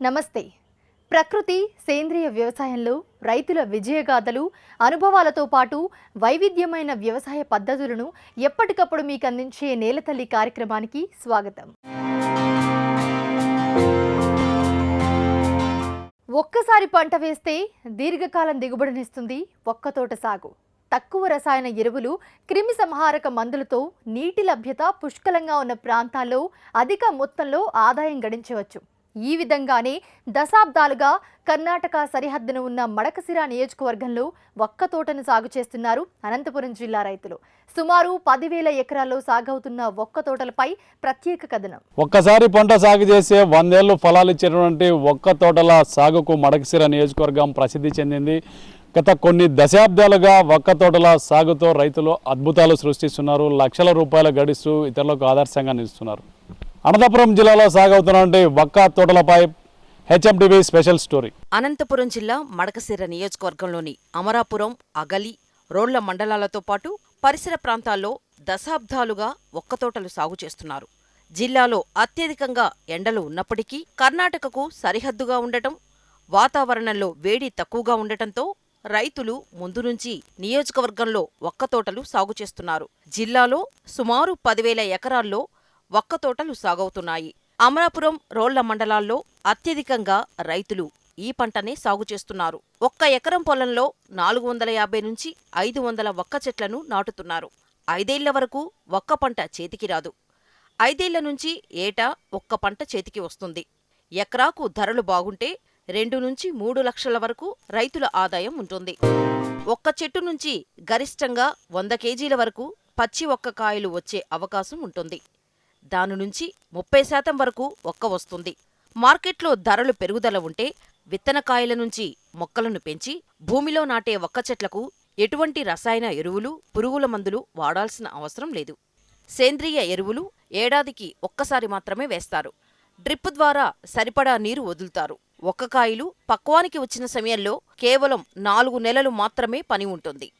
నమస్తే. ప్రకృతి సేంద్రియ వ్యవసాయంలో రైతుల విజయగాథలు అనుభవాలతో పాటు వైవిధ్యమైన వ్యవసాయ పద్ధతులను ఎప్పటికప్పుడు మీకు అందించే నేలతల్లి కార్యక్రమానికి స్వాగతం. ఒక్కసారి పంట వేస్తే దీర్ఘకాలం దిగుబడినిస్తుంది ఒక్క తోట సాగు. తక్కువ రసాయన ఎరువులు క్రిమి సంహారక మందులతో నీటి లభ్యత పుష్కలంగా ఉన్న ప్రాంతాల్లో అధిక మొత్తంలో ఆదాయం గడించవచ్చు. ఈ విధంగానే దశాబ్దాలుగా కర్ణాటక సరిహద్దున ఉన్న మడకసిర నియోజకవర్గంలో ఒక్క తోటను సాగు చేస్తున్నారు అనంతపురం జిల్లా రైతులు. సుమారు పదివేల ఎకరాల్లో సాగవుతున్న ఒక్క తోటలపై ప్రత్యేక కథనం. ఒక్కసారి పంట సాగు చేసే వందేళ్ళు ఫలాలు ఇచ్చినటువంటి ఒక్క తోటల సాగుకు మడకసిర నియోజకవర్గం ప్రసిద్ధి చెందింది. గత కొన్ని దశాబ్దాలుగా ఒక్క తోటల సాగుతో రైతులు అద్భుతాలు సృష్టిస్తున్నారు. లక్షల రూపాయలు గడిస్తూ ఇతరులకు ఆదర్శంగా నిలుస్తున్నారు. అనంతపురం జిల్లాలో సాగవుతున్నటువంటి వక్క తోటలపై హెచ్ఎండివి స్పెషల్ స్టోరీ. అనంతపురం జిల్లా మడకశిర నియోజకవర్గంలోని అమరాపురం అగలి రోళ్ళ మండలాలతో పాటు పరిసర ప్రాంతాల్లో దశాబ్దాలుగా ఒక్కతోటలు సాగు చేస్తున్నారు. జిల్లాలో అత్యధికంగా ఎండలు ఉన్నప్పటికీ కర్ణాటకకు సరిహద్దుగా ఉండటం వాతావరణంలో వేడి తక్కువగా ఉండటంతో రైతులు ముందు నుంచి నియోజకవర్గంలో ఒక్కతోటలు సాగు చేస్తున్నారు. జిల్లాలో సుమారు పదివేల ఎకరాల్లో ఒక్కతోటలు సాగవుతున్నాయి. అమరాపురం రోళ్ళ మండలాల్లో అత్యధికంగా రైతులు ఈ పంటనే సాగు చేస్తున్నారు. ఒక్క ఎకరం పొలంలో నాలుగు వందల యాభై నుంచి ఐదు వందల వక్క చెట్లను నాటుతున్నారు. ఐదేళ్ళ వరకు ఒక్క పంట చేతికి రాదు. ఐదేళ్ళ నుంచి ఏటా ఒక్క పంట చేతికి వస్తుంది. ఎకరాకు ధరలు బాగుంటే రెండు నుంచి మూడు లక్షల వరకు రైతుల ఆదాయం ఉంటుంది. ఒక్క చెట్టు నుంచి గరిష్టంగా వంద కేజీల వరకు పచ్చి ఒక్క కాయలు వచ్చే అవకాశం ఉంటుంది. దాని నుంచి ముప్పై శాతం వరకు ఒక్క వస్తుంది. మార్కెట్లో ధరలు పెరుగుదల ఉంటే విత్తనకాయల నుంచి మొక్కలను పెంచి భూమిలో నాటే ఒక్క చెట్లకు ఎటువంటి రసాయన ఎరువులు పురుగుల మందులు వాడాల్సిన అవసరం లేదు. సేంద్రియ ఎరువులు ఏడాదికి ఒక్కసారి మాత్రమే వేస్తారు. డ్రిప్ ద్వారా సరిపడా నీరు వదులుతారు. ఒక్క కాయలు పక్వానికి వచ్చిన సమయంలో కేవలం నాలుగు నెలలు మాత్రమే పని ఉంటుంది.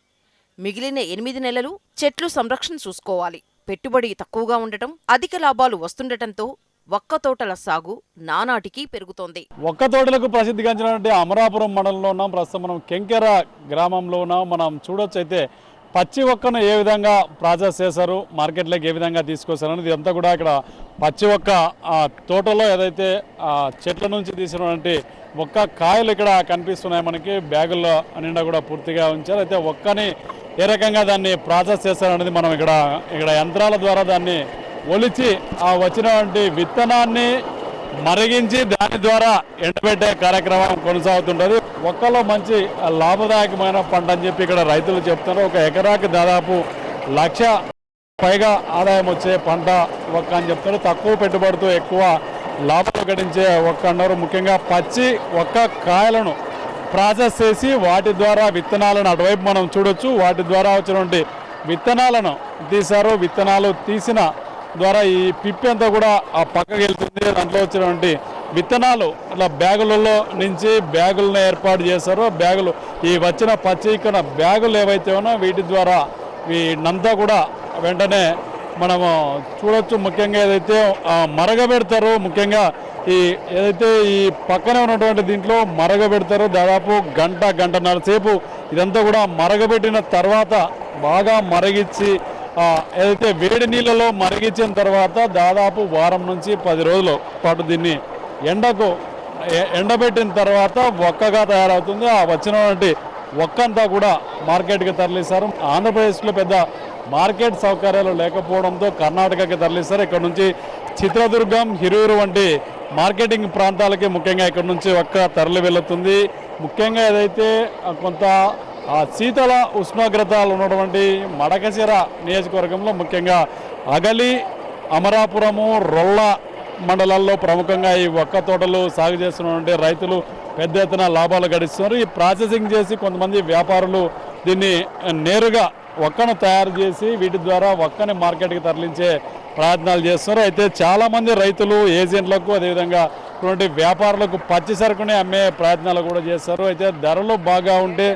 మిగిలిన ఎనిమిది నెలలు చెట్లు సంరక్షణ చూసుకోవాలి. పెట్టుబడి తక్కువగా ఉండటం అధిక లాభాలు వస్తుండటంతో ఒక్క తోటల సాగు నానాటికి పెరుగుతోంది. ఒక్క తోటలకు ప్రసిద్ధిగాంచినటువంటి అమరాపురం మండలంలో ఉన్నాం. ప్రస్తుతం మనం కెంకెర గ్రామంలో ఉన్నాం. మనం చూడొచ్చు అయితే పచ్చి ఒక్కను ఏ విధంగా ప్రాసెస్ చేశారు మార్కెట్లోకి ఏ విధంగా తీసుకొస్తారు అనేది ఇదంతా కూడా ఇక్కడ పచ్చి ఒక్క తోటలో ఏదైతే ఆ, చెట్ల నుంచి తీసినటువంటి ఒక్క కాయలు ఇక్కడ కనిపిస్తున్నాయి మనకి. బ్యాగుల్లో నిండా కూడా పూర్తిగా ఉంచారు. అయితే ఒక్కని ఏ రకంగా దాన్ని ప్రాసెస్ చేస్తారనేది మనం ఇక్కడ ఇక్కడ యంత్రాల ద్వారా దాన్ని ఒలిచి ఆ వచ్చినటువంటి విత్తనాన్ని మరిగించి దాని ద్వారా ఎండబెట్టే కార్యక్రమం కొనసాగుతుంటుంది. ఒక్కలో మంచి లాభదాయకమైన పంట అని చెప్పి ఇక్కడ రైతులు చెప్తున్నారు. ఒక ఎకరాకి దాదాపు లక్ష పైగా ఆదాయం వచ్చే పంట ఒక్క అని చెప్తున్నారు. తక్కువ పెట్టుబడితో ఎక్కువ లాభాలు గడించే ఒక్క అన్నారు ముఖ్యంగా పచ్చి ఒక్క కాయలను ప్రాసెస్ చేసి వాటి ద్వారా విత్తనాలను అటువైపు మనం చూడొచ్చు. వాటి ద్వారా వచ్చినటువంటి విత్తనాలను తీశారు. విత్తనాలు తీసిన ద్వారా ఈ పిప్పి అంతా కూడా ఆ పక్కకి వెళ్తుంది. దాంట్లో వచ్చినటువంటి విత్తనాలు ఇట్లా బ్యాగులలో నుంచి బ్యాగులను ఏర్పాటు చేశారు. బ్యాగులు ఈ వచ్చిన పచ్చికన బ్యాగులు ఏవైతే ఉన్నా వీటి ద్వారా వీటినంతా కూడా వెంటనే మనము చూడొచ్చు ముఖ్యంగా ఏదైతే మరగబెడతారో ముఖ్యంగా ఈ ఏదైతే ఈ పక్కనే ఉన్నటువంటి దీంట్లో మరగబెడతారో దాదాపు గంట గంటన్నర సేపు ఇదంతా కూడా మరగబెట్టిన తర్వాత బాగా మరగిచ్చి ఏదైతే వేడి నీళ్ళలో మరిగించిన తర్వాత దాదాపు వారం నుంచి పది రోజుల పాటు దీన్ని ఎండకు ఎండబెట్టిన తర్వాత ఒక్కగా తయారవుతుంది. ఆ వచ్చినటువంటి ఒక్కంతా కూడా మార్కెట్కి తరలిస్తారు. ఆంధ్రప్రదేశ్లో పెద్ద మార్కెట్ సౌకర్యాలు లేకపోవడంతో కర్ణాటకకి తరలిస్తారు. ఇక్కడ నుంచి చిత్రదుర్గం హిరూరు వంటి మార్కెటింగ్ ప్రాంతాలకి ముఖ్యంగా ఇక్కడ నుంచి ఒక్క తరలి వెళుతుంది. ముఖ్యంగా ఏదైతే కొంత ఆ శీతల ఉష్ణోగ్రతలు ఉన్నటువంటి మడకశిర నియోజకవర్గంలో ముఖ్యంగా అగలి అమరాపురము రొల్ల మండలాల్లో ప్రముఖంగా ఈ ఒక్క తోటలు సాగు చేస్తున్నటువంటి రైతులు పెద్ద ఎత్తున లాభాలు గడిస్తున్నారు. ఈ ప్రాసెసింగ్ చేసి కొంతమంది వ్యాపారులు దీన్ని నేరుగా ఒక్కను తయారు చేసి వీటి ద్వారా ఒక్కని మార్కెట్కి తరలించే ప్రయత్నాలు చేస్తున్నారు. అయితే చాలామంది రైతులు ఏజెంట్లకు అదేవిధంగా ఇటువంటి వ్యాపారులకు పచ్చి సరుకునే అమ్మే ప్రయత్నాలు కూడా చేస్తారు. అయితే ధరలు బాగా ఉంటే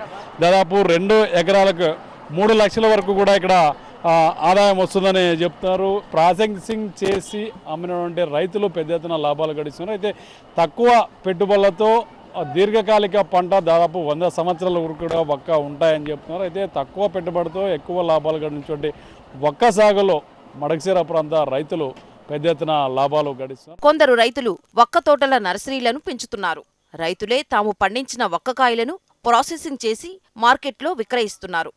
దాదాపు రెండు ఎకరాలకు మూడు లక్షల వరకు కూడా ఇక్కడ ఆదాయం వస్తుందని చెప్తున్నారు ప్రాసెసింగ్ చేసి అమ్మినటువంటి రైతులు పెద్ద ఎత్తున లాభాలు గడిస్తున్నారు. అయితే తక్కువ పెట్టుబడులతో దీర్ఘకాలిక పంట దాదాపు వంద సంవత్సరాల వరకు కూడా ఒక్క ఉంటాయని చెప్తున్నారు. అయితే తక్కువ పెట్టుబడితో ఎక్కువ లాభాలు గడించే ఒక్క సాగులో మడకశిర ప్రాంత రైతులు పెద్ద ఎత్తున లాభాలు గడిస్తున్నారు. కొందరు రైతులు వక్క తోటల నర్సరీలను పెంచుతున్నారు. రైతులే తాము పండించిన వక్కకాయలను ప్రాసెసింగ్ చేసి మార్కెట్లో విక్రయిస్తున్నారు.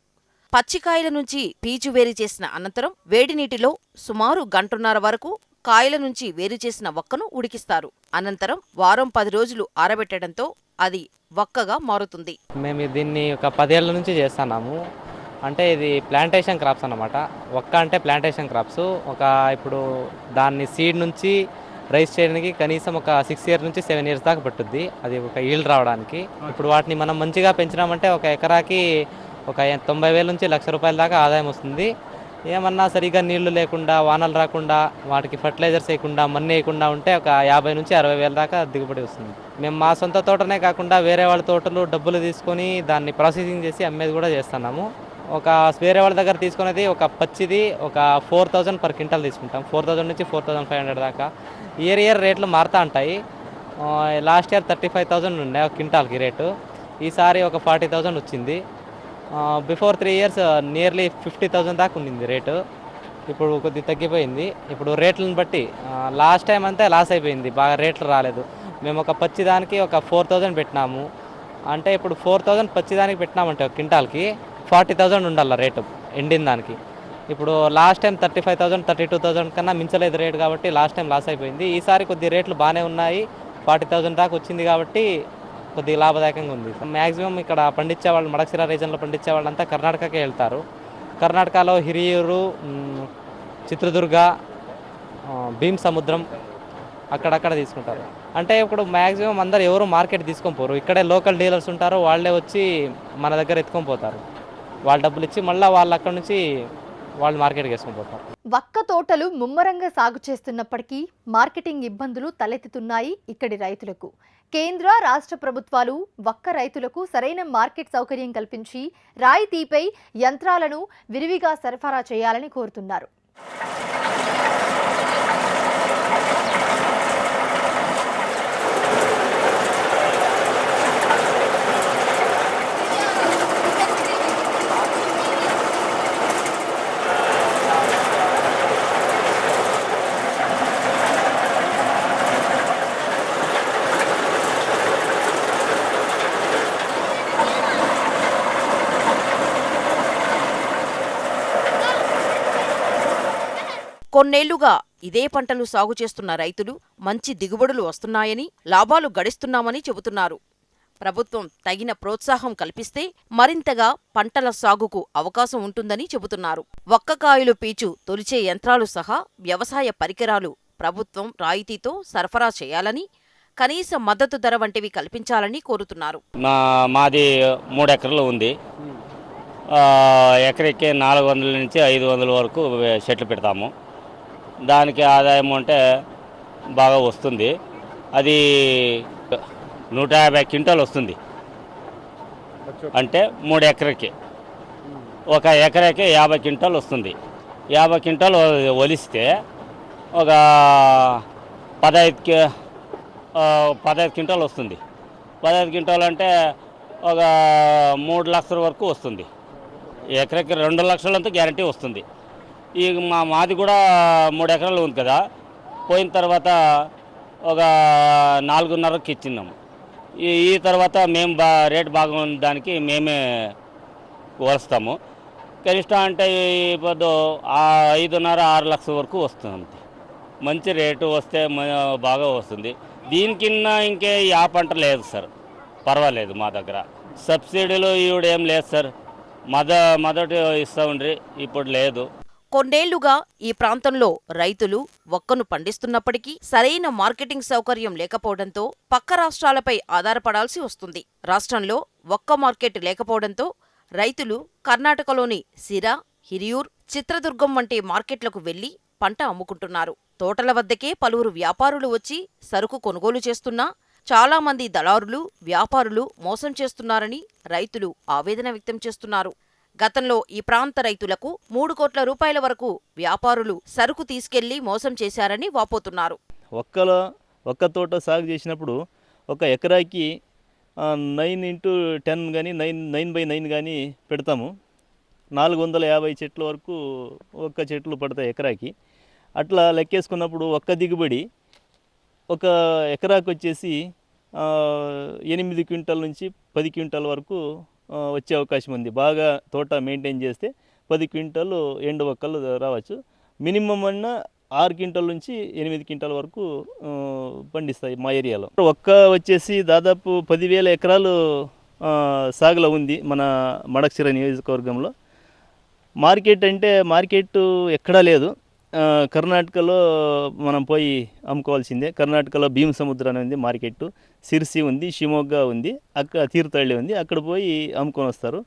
పచ్చికాయల నుంచి పీచు వేరు చేసిన అనంతరం వేడి నీటిలో సుమారు గంటన్నర వరకు కాయల నుంచి వేరు చేసిన వక్కను ఉడికిస్తారు. అనంతరం వారం పది రోజులు ఆరబెట్టడంతో అది వక్కగా మారుతుంది. మేము దీన్ని ఒక పదేళ్ళ నుంచి చేస్తున్నాము. అంటే ఇది ప్లాంటేషన్ క్రాప్స్ అన్నమాట. ఒక్క అంటే ప్లాంటేషన్ క్రాప్స్. ఒక ఇప్పుడు దాన్ని సీడ్ నుంచి రైస్ చేయడానికి కనీసం ఒక సిక్స్ ఇయర్ నుంచి సెవెన్ ఇయర్స్ దాకా పట్టుద్ది. అది ఒక ఈల్డ్ రావడానికి. ఇప్పుడు వాటిని మనం మంచిగా పెంచినామంటే ఒక ఎకరాకి ఒక తొంభై వేల నుంచి లక్ష రూపాయల దాకా ఆదాయం వస్తుంది. ఏమన్నా సరిగా నీళ్ళు లేకుండా వానలు రాకుండా వాటికి ఫర్టిలైజర్స్ వేయకుండా మన్ను వేయకుండా ఉంటే ఒక యాభై నుంచి అరవై వేల దాకా దిగుబడి వస్తుంది. మేము మా సొంత తోటనే కాకుండా వేరే వాళ్ళ తోటలు డబ్బులు తీసుకొని దాన్ని ప్రాసెసింగ్ చేసి అమ్మేది కూడా చేస్తున్నాము. ఒక వేరే వాళ్ళ దగ్గర తీసుకునేది ఒక పచ్చిది ఒక ఫోర్ థౌజండ్ పర్ క్వింటల్ తీసుకుంటాం. ఫోర్ థౌజండ్ నుంచి ఫోర్ థౌజండ్ ఫైవ్ హండ్రెడ్ దాకా. ఇయర్ ఇయర్ రేట్లు మారుతూ ఉంటాయి. Last year thirty five thousand ఉండే ఒక క్వింటాల్కి రేటు. ఈసారి ఒక ఫార్టీ థౌజండ్ వచ్చింది. Before three years nearly fifty thousand దాకా ఉండింది రేటు. ఇప్పుడు కొద్దిగా తగ్గిపోయింది. ఇప్పుడు రేట్లను బట్టి లాస్ట్ టైం అంతా లాస్ అయిపోయింది. బాగా రేట్లు రాలేదు. మేము ఒక పచ్చి దానికి ఒక ఫోర్ థౌజండ్ పెట్టినాము. అంటే ఇప్పుడు ఫోర్ థౌజండ్ పచ్చి దానికి పెట్టినామంటే ఒక క్వింటాల్కి ఫార్టీ థౌజండ్ ఉండాలి రేటు ఎండిన దానికి. ఇప్పుడు last time thirty five thousand thirty two thousand కన్నా మించలేదు రేట్ కాబట్టి లాస్ట్ టైం లాస్ అయిపోయింది. ఈసారి కొద్ది రేట్లు బాగానే ఉన్నాయి. ఫార్టీ థౌసండ్ దాకా వచ్చింది కాబట్టి కొద్దిగా లాభదాయకంగా ఉంది. మ్యాక్సిమం ఇక్కడ పండించే వాళ్ళు మడక్సిరా రీజన్లో పండించే వాళ్ళంతా కర్ణాటకకే వెళ్తారు. కర్ణాటకలో హిరియూరు చిత్రదుర్గ భీమ్ సముద్రం అక్కడక్కడ తీసుకుంటారు. అంటే ఇప్పుడు మ్యాక్సిమం అందరు ఎవరు మార్కెట్ తీసుకొని పోరు. ఇక్కడే లోకల్ డీలర్స్ ఉంటారు వాళ్ళే వచ్చి మన దగ్గర ఎత్తుకొని పోతారు. వాళ్ళ డబ్బులు ఇచ్చి మళ్ళీ వాళ్ళు అక్కడ నుంచి వాళ్ళు మార్కెట్కి వేసుకొని పోతారు. వక్క తోటలు ముమ్మరంగా సాగు చేస్తున్నప్పటికీ మార్కెటింగ్ ఇబ్బందులు తలెత్తుతున్నాయి ఇక్కడి రైతులకు. కేంద్ర రాష్ట్ర ప్రభుత్వాలు వక్క రైతులకు సరైన మార్కెట్ సౌకర్యం కల్పించి రాయితీపై యంత్రాలను విరివిగా సరఫరా చేయాలని కోరుతున్నారు. కొన్నేళ్ళుగా ఇదే పంటలు సాగు చేస్తున్న రైతులు మంచి దిగుబడులు వస్తున్నాయని లాభాలు గడిస్తున్నామని చెబుతున్నారు. ప్రభుత్వం తగిన ప్రోత్సాహం కల్పిస్తే మరింతగా పంటల సాగుకు అవకాశం ఉంటుందని చెబుతున్నారు. వక్కకాయలు పీచు తొలిచే యంత్రాలు సహా వ్యవసాయ పరికరాలు ప్రభుత్వం రాయితీతో సరఫరా చేయాలని కనీస మద్దతు ధర వంటివి కల్పించాలని కోరుతున్నారు. మా మాది మూడు ఎకరాలు ఉంది. ఎకరికి నాలుగు వందల నుంచి ఐదు వందల వరకు చెట్లు పెడతాము. దానికి ఆదాయం ఉంటే బాగా వస్తుంది. అది నూట యాభై క్వింటాల్ వస్తుంది. అంటే మూడు ఎకరకి ఒక ఎకరకి యాభై క్వింటాల్ వస్తుంది. యాభై క్వింటాలు ఒలిస్తే ఒక పదహైదు పదహైదు క్వింటాల్ వస్తుంది. పదహైదు క్వింటాలు అంటే ఒక మూడు లక్షల వరకు వస్తుంది. ఎకరకి రెండు లక్షలంతా గ్యారంటీ వస్తుంది. ఈ మా మాది కూడా మూడు ఎకరాలు ఉంది కదా. పోయిన తర్వాత ఒక నాలుగున్నరకి ఇచ్చినాము ఈ ఈ తర్వాత మేము బా రేట్ బాగా ఉన్న దానికి మేమే వస్తాము. కనిష్టం అంటే ఇప్పుడు ఐదున్నర ఆరు లక్షల వరకు వస్తుంది అంతే. మంచి రేటు వస్తే బాగా వస్తుంది. దీనికిన్న ఇంకే ఆ పంట లేదు సార్. పర్వాలేదు మా దగ్గర. సబ్సిడీలు ఈవిడేం లేదు సార్. మద మొదటి ఇస్తూ ఉండ్రి. ఇప్పుడు లేదు. కొన్నేళ్ళుగా ఈ ప్రాంతంలో రైతులు వక్కను పండిస్తున్నప్పటికీ సరైన మార్కెటింగ్ సౌకర్యం లేకపోవడంతో పక్క రాష్ట్రాలపై ఆధారపడాల్సి వస్తుంది. రాష్ట్రంలో ఒక్క మార్కెట్ లేకపోవడంతో రైతులు కర్ణాటకలోని సిరా హిరియూర్ చిత్రదుర్గం వంటి మార్కెట్లకు వెళ్ళి పంట అమ్ముకుంటున్నారు. తోటల వద్దకే పలువురు వ్యాపారులు వచ్చి సరుకు కొనుగోలు చేస్తున్నా చాలా మంది దళారులు వ్యాపారులు మోసం చేస్తున్నారని రైతులు ఆవేదన వ్యక్తం చేస్తున్నారు. గతంలో ఈ ప్రాంత రైతులకు మూడు కోట్ల రూపాయల వరకు వ్యాపారులు సరుకు తీసుకెళ్ళి మోసం చేశారని వాపోతున్నారు. ఒక్కలో ఒక్క తోట సాగు చేసినప్పుడు ఒక ఎకరాకి నైన్ ఇంటూ టెన్ కానీ నైన్ నైన్ బై నైన్ కానీ పెడతాము. నాలుగు వందల యాభై చెట్ల వరకు ఒక్క చెట్లు పడతాయి ఎకరాకి. అట్లా లెక్కేసుకున్నప్పుడు ఒక్క దిగుబడి ఒక ఎకరాకు వచ్చేసి ఎనిమిది క్వింటల్ నుంచి పది క్వింటల్ వరకు వచ్చే అవకాశం ఉంది. బాగా తోట మెయింటైన్ చేస్తే పది క్వింటాలు ఎండు ఒక్కలు రావచ్చు. మినిమం అన్న ఆరు క్వింటల్ నుంచి ఎనిమిది క్వింటాల వరకు పండిస్తాయి మా ఏరియాలో. ఒక్క వచ్చేసి దాదాపు పదివేల ఎకరాలు సాగులో ఉంది మన మడక్సిర నియోజకవర్గంలో. మార్కెట్ అంటే మార్కెట్ ఎక్కడా లేదు. కర్ణాటకలో మనం పోయి అమ్ముకోవాల్సిందే. కర్ణాటకలో భీమ సముద్రం అనేది ఉంది మార్కెట్ సిర్సి ఉంది షిమోగ్గా ఉంది అక్కడ తీర్థహళ్ళి ఉంది అక్కడ పోయి అమ్ముకొని వస్తారు.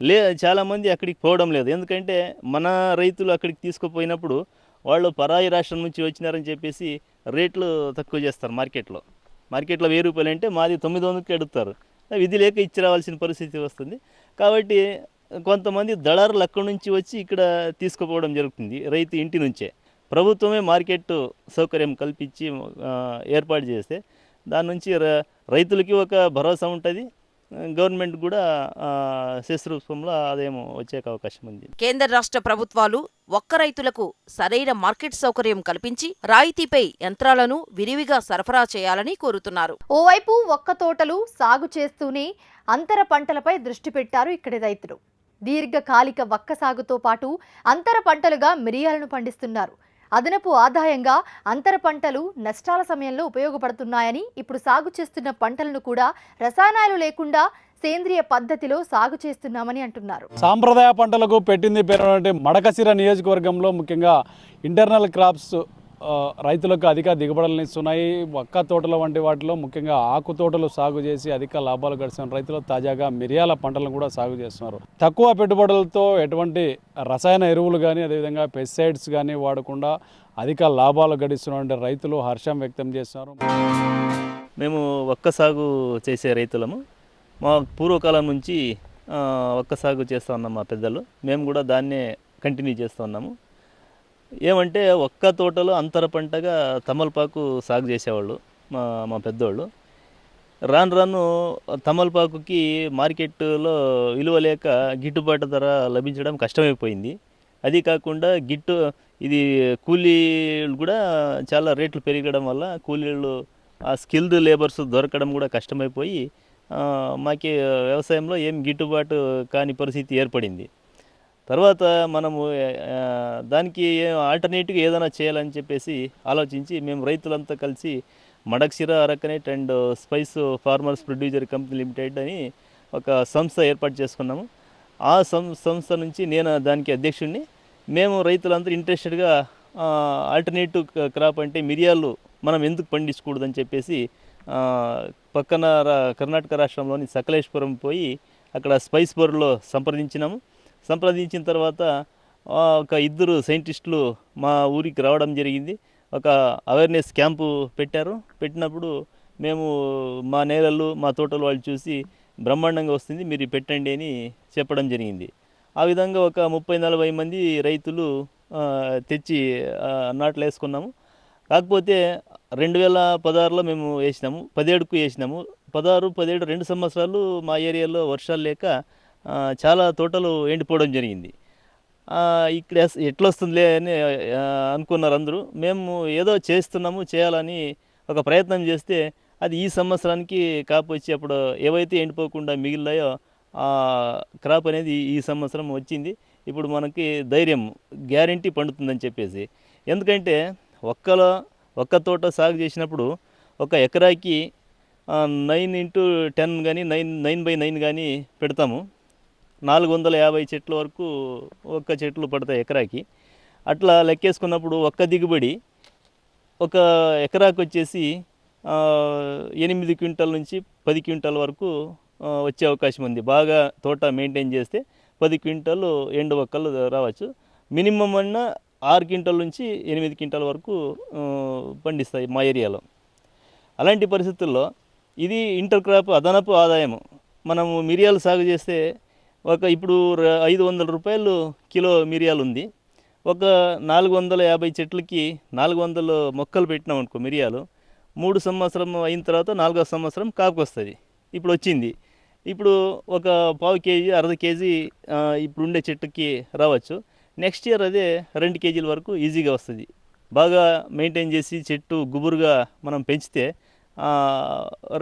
లే చాలామంది అక్కడికి పోవడం లేదు. ఎందుకంటే మన రైతులు అక్కడికి తీసుకుపోయినప్పుడు వాళ్ళు పరాయి రాష్ట్రం నుంచి వచ్చినారని చెప్పేసి రేట్లు తక్కువ చేస్తారు మార్కెట్లో. మార్కెట్లో వెయ్యి రూపాయలు అంటే మాది తొమ్మిది వందలకి అడుగుతారు. విధి లేక ఇచ్చి రావాల్సిన పరిస్థితి వస్తుంది. కాబట్టి కొంతమంది దళారులు అక్కడి నుంచి వచ్చి ఇక్కడ తీసుకుపోవడం జరుగుతుంది రైతు ఇంటి నుంచే. ప్రభుత్వమే మార్కెట్ సౌకర్యం కల్పించి ఏర్పాటు చేస్తే దాని నుంచి ర- రైతులకి ఒక భరోసా ఉంటుంది. గవర్నమెంట్ కూడా ఆ, సెస్ రూపంలో ఆదాయం వచ్చే అవకాశం ఉంది. కేంద్ర రాష్ట్ర ప్రభుత్వాలు ఒక్క రైతులకు సరైన మార్కెట్ సౌకర్యం కల్పించి రాయితీపై యంత్రాలను విరివిగా సరఫరా చేయాలని కోరుతున్నారు. ఓవైపు ఒక్క తోటలు సాగు చేస్తూనే అంతర పంటలపై దృష్టి పెట్టారు ఇక్కడి రైతులు. దీర్ఘకాలిక వక్క సాగుతో పాటు అంతర పంటలుగా మిరియాలను పండిస్తున్నారు. అదనపు ఆదాయంగా అంతర పంటలు నష్టాల సమయంలో ఉపయోగపడుతున్నాయని ఇప్పుడు సాగు చేస్తున్న పంటలను కూడా రసాయనాలు లేకుండా సేంద్రియ పద్ధతిలో సాగు చేస్తున్నామని అంటున్నారు. సాంప్రదాయ పంటలకు పెట్టింది పేరు మడకసిర నియోజకవర్గంలో ముఖ్యంగా ఇంటర్నల్ క్రాప్స్ రైతులకు అధిక దిగుబడులను ఇస్తున్నాయి. ఒక్క తోటల వంటి వాటిలో ముఖ్యంగా ఆకు తోటలు సాగు చేసి అధిక లాభాలు గడిచిన రైతులు తాజాగా మిరియాల పంటలను కూడా సాగు చేస్తున్నారు. తక్కువ పెట్టుబడులతో ఎటువంటి రసాయన ఎరువులు కానీ అదేవిధంగా పెస్టిసైడ్స్ కానీ వాడకుండా అధిక లాభాలు గడిస్తున్నటువంటి రైతులు హర్షం వ్యక్తం చేస్తున్నారు. మేము ఒక్క సాగు చేసే రైతులము. మా పూర్వకాలం నుంచి ఒక్క సాగు చేస్తూ ఉన్నాం మా పెద్దలు. మేము కూడా దాన్నే కంటిన్యూ చేస్తూ ఉన్నాము. ఏమంటే ఒక్క తోటలో అంతర పంటగా తమలపాకు సాగు చేసేవాళ్ళు మా మా పెద్దోళ్ళు. రాను రాను తమలపాకుకి మార్కెట్లో విలువ లేక గిట్టుబాటు ధర లభించడం కష్టమైపోయింది. అది కాకుండా గిట్టు ఇది కూలీలు కూడా చాలా రేట్లు పెరగడం వల్ల కూలీలు ఆ స్కిల్డ్ లేబర్స్ దొరకడం కూడా కష్టమైపోయి మాకి వ్యవసాయంలో ఏం గిట్టుబాటు కాని పరిస్థితి ఏర్పడింది. తర్వాత మనము దానికి ఆల్టర్నేటివ్గా ఏదైనా చేయాలని చెప్పేసి ఆలోచించి మేము రైతులంతా కలిసి Madakasira arecanut and spice farmers producer company limited అని ఒక సంస్థ ఏర్పాటు చేసుకున్నాము. ఆ సం సంస్థ నుంచి నేను దానికి అధ్యక్షుడిని. మేము రైతులందరూ ఇంట్రెస్టెడ్గా ఆల్టర్నేటివ్ క్రాప్ అంటే మిరియాలు మనం ఎందుకు పండించకూడదని చెప్పేసి పక్కన రా- కర్ణాటక రాష్ట్రంలోని సకలేశ్వరం పోయి అక్కడ స్పైస్ బోర్లో సంప్రదించినాము. సంప్రదించిన తర్వాత ఒక ఇద్దరు సైంటిస్టులు మా ఊరికి రావడం జరిగింది. ఒక అవేర్నెస్ క్యాంపు పెట్టారు. పెట్టినప్పుడు మేము మా నేలలు మా తోటలు వాళ్ళు చూసి బ్రహ్మాండంగా వస్తుంది మీరు పెట్టండి అని చెప్పడం జరిగింది. ఆ విధంగా ఒక ముప్పై నలభై మంది రైతులు తెచ్చి నాట్లు వేసుకున్నాము. కాకపోతే రెండు వేల పదహారులో మేము వేసినాము పదిహేడుకు వేసినాము. పదహారు పదిహేడు రెండు సంవత్సరాలు మా ఏరియాలో వర్షాలు లేక చాలా తోటలు ఎండిపోవడం జరిగింది. ఇక్కడ ఎస్- ఎట్లా వస్తుందిలే అని అనుకున్నారు అందరూ. మేము ఏదో చేస్తున్నాము చేయాలని ఒక ప్రయత్నం చేస్తే అది ఈ సంవత్సరానికి కాపు వచ్చి అప్పుడు ఏవైతే ఎండిపోకుండా మిగిలినాయో ఆ క్రాప్ అనేది ఈ సంవత్సరం వచ్చింది. ఇప్పుడు మనకి ధైర్యం గ్యారంటీ పండుతుందని చెప్పేసి. ఎందుకంటే ఒక్కలో ఒక్క తోట సాగు చేసినప్పుడు ఒక ఎకరాకి నైన్ ఇంటూ టెన్ కానీ నైన్ నైన్ బై నైన్ కానీ పెడతాము. నాలుగు వందల యాభై చెట్ల వరకు ఒక్క చెట్లు పడతాయి ఎకరాకి. అట్లా లెక్కేసుకున్నప్పుడు ఒక్క దిగుబడి ఒక ఎకరాకు వచ్చేసి ఎనిమిది క్వింటల్ నుంచి పది క్వింటల్ వరకు వచ్చే అవకాశం ఉంది. బాగా తోట మెయింటైన్ చేస్తే పది క్వింటల్ ఎండు ఒక్కలు రావచ్చు. మినిమం అన్న ఆరు క్వింటల్ నుంచి ఎనిమిది క్వింటల్ వరకు పండిస్తాయి మా ఏరియాలో. అలాంటి పరిస్థితుల్లో ఇది ఇంటర్ క్రాప్ అదనపు ఆదాయము. మనము మిరియాలు సాగు చేస్తే ఒక ఇప్పుడు ఐదు వందల రూపాయలు కిలో మిరియాలు ఉంది. ఒక నాలుగు వందల యాభై చెట్లకి నాలుగు వందల మొక్కలు పెట్టినాం అనుకో మిరియాలు. మూడు సంవత్సరం అయిన తర్వాత నాలుగో సంవత్సరం కాపుకొస్తుంది ఇప్పుడు వచ్చింది. ఇప్పుడు ఒక పావు కేజీ అర్ధ కేజీ ఇప్పుడు ఉండే చెట్టుకి రావచ్చు. నెక్స్ట్ ఇయర్ అదే రెండు కేజీల వరకు ఈజీగా వస్తుంది. బాగా మెయింటైన్ చేసి చెట్టు గుబురుగా మనం పెంచితే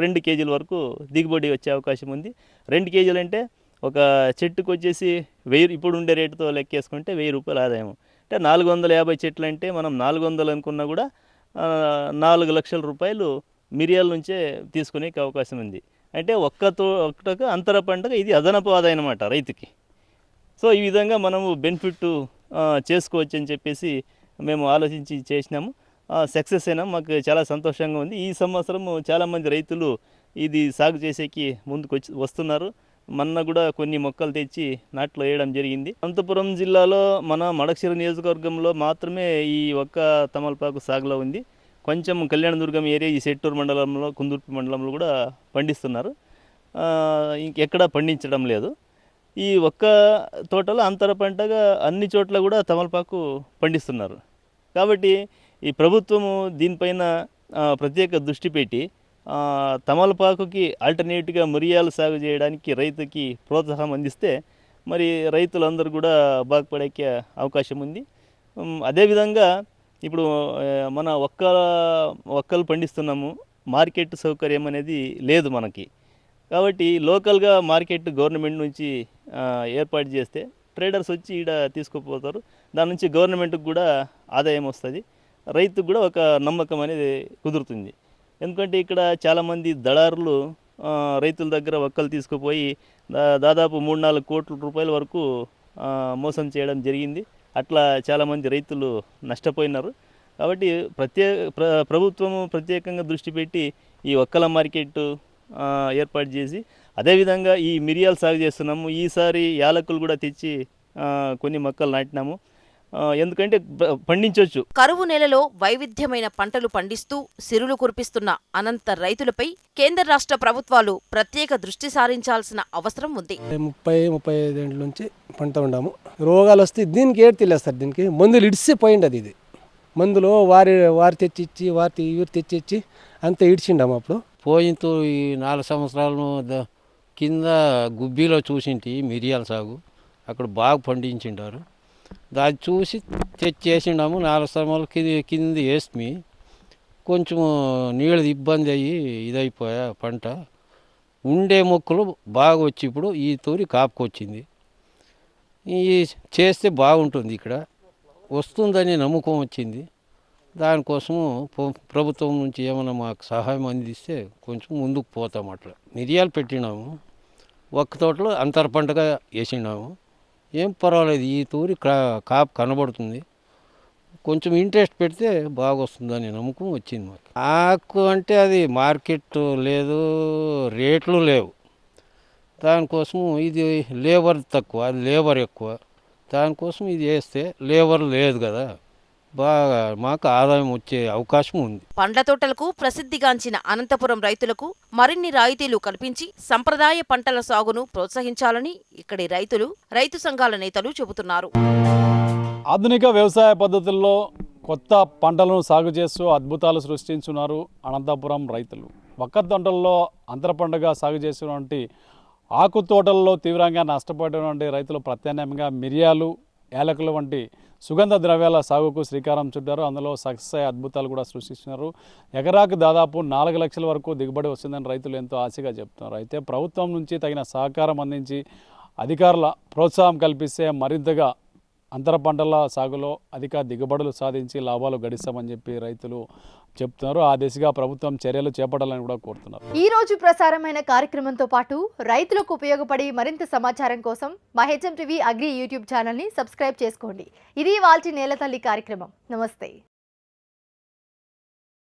రెండు కేజీల వరకు దిగుబడి వచ్చే అవకాశం ఉంది. రెండు కేజీలు అంటే ఒక చెట్టుకు వచ్చేసి వెయ్యి ఇప్పుడు ఉండే రేటుతో లెక్కేసుకుంటే వెయ్యి రూపాయలు ఆదాయం అంటే నాలుగు వందల యాభై చెట్లు అంటే మనం నాలుగు వందలు అనుకున్నా కూడా నాలుగు లక్షల రూపాయలు మిరియాల నుంచే తీసుకునే అవకాశం ఉంది. అంటే ఒక్కతో ఒక్కటకు అంతర పంటగా ఇది అదనపు ఆదాయం అన్నమాట రైతుకి. సో ఈ విధంగా మనము బెనిఫిట్ చేసుకోవచ్చు అని చెప్పేసి మేము ఆలోచించి చేసినాము. సక్సెస్ అయినా. మాకు చాలా సంతోషంగా ఉంది. ఈ సంవత్సరం చాలామంది రైతులు ఇది సాగు చేసేకి ముందుకు వచ్చి వస్తున్నారు. మొన్న కూడా కొన్ని మొక్కలు తెచ్చి నాట్లు వేయడం జరిగింది. అనంతపురం జిల్లాలో మన మడక్షిర నియోజకవర్గంలో మాత్రమే ఈ ఒక్క తమలపాకు సాగులో ఉంది. కొంచెం కళ్యాణదుర్గం ఏరియా ఈ సెట్టూరు మండలంలో కుందుర్పి మండలంలో కూడా పండిస్తున్నారు. ఇంకెక్కడా పండించడం లేదు. ఈ ఒక్క తోటలో అంతర పంటగా అన్ని చోట్ల కూడా తమలపాకు పండిస్తున్నారు. కాబట్టి ఈ ప్రభుత్వము దీనిపైన ప్రత్యేక దృష్టి పెట్టి తమలపాకుకి ఆల్టర్నేట్గా మిరియాలు సాగు చేయడానికి రైతుకి ప్రోత్సాహం అందిస్తే మరి రైతులందరూ కూడా బాగుపడే అవకాశం ఉంది. అదేవిధంగా ఇప్పుడు మన ఒక్క ఒక్కలు పండిస్తున్నాము. మార్కెట్ సౌకర్యం అనేది లేదు మనకి. కాబట్టి లోకల్గా మార్కెట్ గవర్నమెంట్ నుంచి ఏర్పాటు చేస్తే ట్రేడర్స్ వచ్చి ఈడ తీసుకుపోతారు. దాని నుంచి గవర్నమెంట్కి కూడా ఆదాయం వస్తుంది. రైతుకు కూడా ఒక నమ్మకం అనేది కుదురుతుంది. ఎందుకంటే ఇక్కడ చాలామంది దళారులు రైతుల దగ్గర ఒక్కలు తీసుకుపోయి దా- దాదాపు మూడు నాలుగు కోట్ల రూపాయల వరకు మోసం చేయడం జరిగింది. అట్లా చాలామంది రైతులు నష్టపోయినారు. కాబట్టి ప్రత్యేక ప్ర ప్రభుత్వము ప్రత్యేకంగా దృష్టి పెట్టి ఈ ఒక్కల మార్కెట్ ఏర్పాటు చేసి అదేవిధంగా ఈ మిరియాలు సాగు చేస్తున్నాము. ఈసారి యాలకులు కూడా తెచ్చి కొన్ని మొక్కలు నాటినాము. ఎందుకంటే పండించవచ్చు కరువు నేలలో వైవిధ్యమైన పంటలు పండిస్తూ సిరులు కురిపిస్తున్న అనంత రైతులపై కేంద్ర రాష్ట్ర ప్రభుత్వాలు ప్రత్యేక దృష్టి సారించాల్సిన అవసరం ఉంది. ముప్పై ముప్పై ఐదు ఏళ్ళ నుంచి పంట ఉండాము రోగాలు వస్తే దీనికి ఏడు తెలియస్తారు దీనికి మందులు ఇడిసి పోయింది అది ఇది. మందులు వారి వారి తెచ్చి ఇచ్చి వారి ఇవి తెచ్చి ఇచ్చి అంతా ఇడిచిండాము అప్పుడు. పోయినతో ఈ నాలుగు సంవత్సరాలను ద- కింద గుబ్బిలో చూసింటి మిరియాల సాగు. అక్కడ బాగా పండించిండారు. దాన్ని చూసి తెచ్చేసినాము నాలుగు సమలు కింద కింద వేసి కొంచెం నీళ్ళది ఇబ్బంది అయ్యి ఇదైపోయా పంట. ఉండే మొక్కలు బాగా వచ్చి ఇప్పుడు ఈ తూరి కాపుకొచ్చింది. ఈ చేస్తే బాగుంటుంది ఇక్కడ. వస్తుందని నమ్మకం వచ్చింది. దానికోసము ప్రభుత్వం నుంచి ఏమైనా మాకు సహాయం అందిస్తే కొంచెం ముందుకు పోతాం అట్లా. మిరియాలు పెట్టినాము. ఒక్క తోటలో అంతర పంటగా వేసినాము ఏం పర్వాలేదు ఈ తూరి కా- కాపు కనబడుతుంది. కొంచెం ఇంట్రెస్ట్ పెడితే బాగా వస్తుందని నమ్మకం వచ్చింది మాకు. ఆకు అంటే అది మార్కెట్ లేదు రేట్లు లేవు. దానికోసం ఇది లేబర్ తక్కువ లేబర్ ఎక్కువ. దానికోసం ఇది వేస్తే లేబర్ లేదు కదా. బాగా మాకు ఆదాయం వచ్చే అవకాశం ఉంది. పండ్ల తోటలకు ప్రసిద్ధిగాంచిన అనంతపురం రైతులకు మరిన్ని రాయితీలు కల్పించి సంప్రదాయ పంటల సాగును ప్రోత్సహించాలని ఇక్కడి రైతులు రైతు సంఘాల నేతలు చెబుతున్నారు. ఆధునిక వ్యవసాయ పద్ధతుల్లో కొత్త పంటలను సాగు చేస్తూ అద్భుతాలు సృష్టించున్నారు అనంతపురం రైతులు. ఒక్క తోటల్లో అంతర పంటగా సాగు చేసినటువంటి ఆకు తోటల్లో తీవ్రంగా నష్టపోయినటువంటి రైతులు ప్రత్యామ్నాయంగా మిరియాలు ఏలకులు వంటి సుగంధ ద్రవ్యాల సాగుకు శ్రీకారం చుట్టారు. అందులో సక్సెస్ అయ్యే అద్భుతాలు కూడా సృష్టిస్తున్నారు. ఎకరాకు దాదాపు నాలుగు లక్షల వరకు దిగుబడి వస్తుందని రైతులు ఎంతో ఆశగా చెప్తున్నారు. అయితే ప్రభుత్వం నుంచి తగిన సహకారం అందించి అధికారుల ప్రోత్సాహం కల్పిస్తే మరింతగా అంతర పంటల సాగులో అధిక దిగుబడులు సాధించి లాభాలు గడిస్తామని చెప్పి రైతులు చెప్తున్నారు. ఆ దిశగా ప్రభుత్వం చర్యలు చేపట్టాలని కూడా కోరుతున్నారు. ఈ రోజు ప్రసారమైన కార్యక్రమంతో పాటు రైతులకు ఉపయోగపడే మరింత సమాచారం కోసం మా హెచ్ఎం టీవీ అగ్రి యూట్యూబ్ ఛానల్ని సబ్స్క్రైబ్ చేసుకోండి. ఇది వాల్టి నేలతల్లి కార్యక్రమం. నమస్తే.